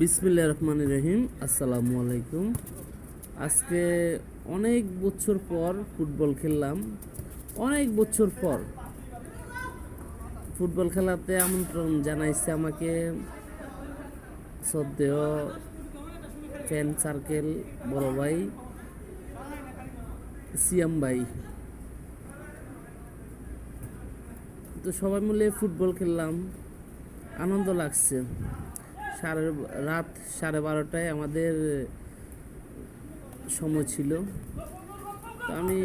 বিসমিল্লা রহমান রহিম, আসসালামু আলাইকুম। আজকে অনেক বছর পর ফুটবল খেললাম। অনেক বছর পর ফুটবল খেলাতে আমন্ত্রণ জানাইছে আমাকে সদ্যেয় ফ্যান সার্কেল বড় ভাই সিয়াম ভাই। তো সবাই মিলে ফুটবল খেললাম, আনন্দ লাগছে। সাড়ে রাত সাড়ে বারোটায় আমাদের সময় ছিল। তো আমি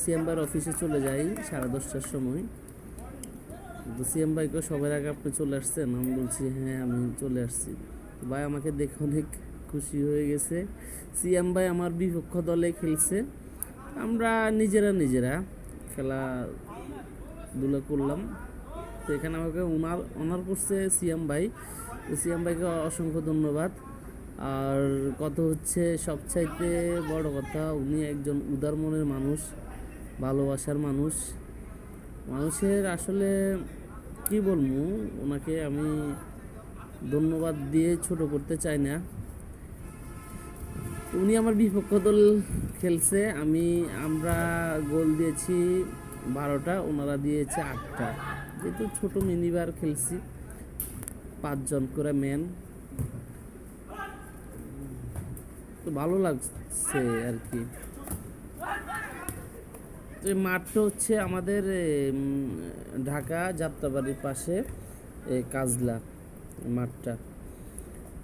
সিএমবার অফিসে চলে যাই সাড়ে দশটার সময়। তো সিএম ভাইকে সবার আগে আপনি চলে আসছেন? আমি বলছি হ্যাঁ আমি চলে আসছি। ভাই আমাকে দেখে অনেক খুশি হয়ে গেছে। সিএম ভাই আমার বিপক্ষ দলে খেলছে। আমরা নিজেরা নিজেরা খেলাধুলা করলাম। তো এখানে আমাকে ওনার অনার করছে সিএম ভাই। তো সিএম ভাইকে অসংখ্য ধন্যবাদ। আর কত হচ্ছে, সবচাইতে বড় কথা, উনি একজন উদার মনের মানুষ, ভালোবাসার মানুষ। মানুষের আসলে কি বলব ওনাকে আমি ধন্যবাদ দিয়ে ছোট করতে চাই না। উনি আমার বিপক্ষ দল খেলছে, আমি, আমরা গোল দিয়েছি বারোটা ওনারা দিয়েছে আটটা। যেহেতু ছোট মিনিবার খেলছি। পাঁচজন করে মেন তো ভালো লাগছে আর কি তো মাঠটা হচ্ছে আমাদের ঢাকা যাত্রাবাড়ির পাশে কাজলা মাঠটা।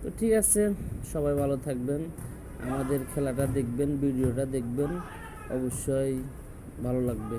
তো ঠিক আছে, সবাই ভালো থাকবেন। আমাদের খেলাটা দেখবেন, ভিডিওটা দেখবেন। অবশ্যই ভালো লাগবে।